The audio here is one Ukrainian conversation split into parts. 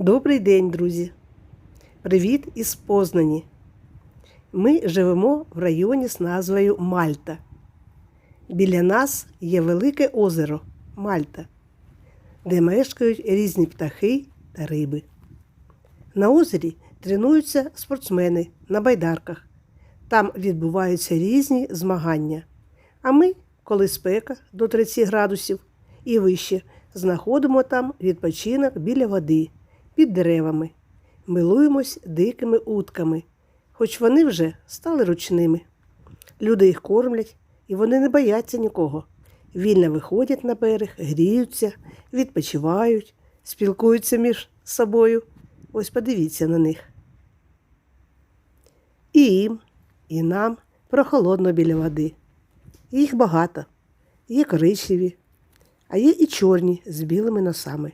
Добрий день, друзі! Привіт із Познані. Ми живемо в районі з назвою Мальта. Біля нас є велике озеро Мальта, де мешкають різні птахи та риби. На озері тренуються спортсмени на байдарках. Там відбуваються різні змагання. А ми, коли спека до 30 градусів і вище, знаходимо там відпочинок біля води, під деревами, милуємось дикими утками, хоч вони вже стали ручними. Люди їх кормлять, і вони не бояться нікого. Вільно виходять на берег, гріються, відпочивають, спілкуються між собою. Ось подивіться на них. І їм, і нам прохолодно біля води. Їх багато, є коричневі, а є і чорні з білими носами.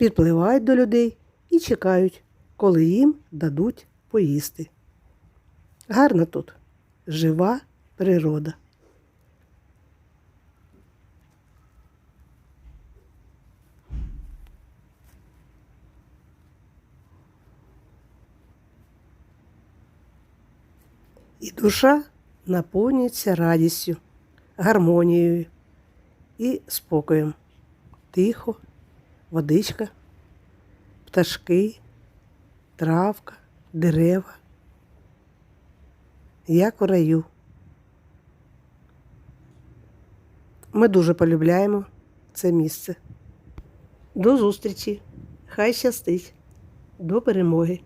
Підпливають до людей і чекають, коли їм дадуть поїсти. Гарно тут, жива природа. І душа наповнюється радістю, гармонією і спокоєм. Тихо, водичка, пташки, травка, дерева. Як у раю. Ми дуже полюбляємо це місце. До зустрічі! Хай щастить! До перемоги!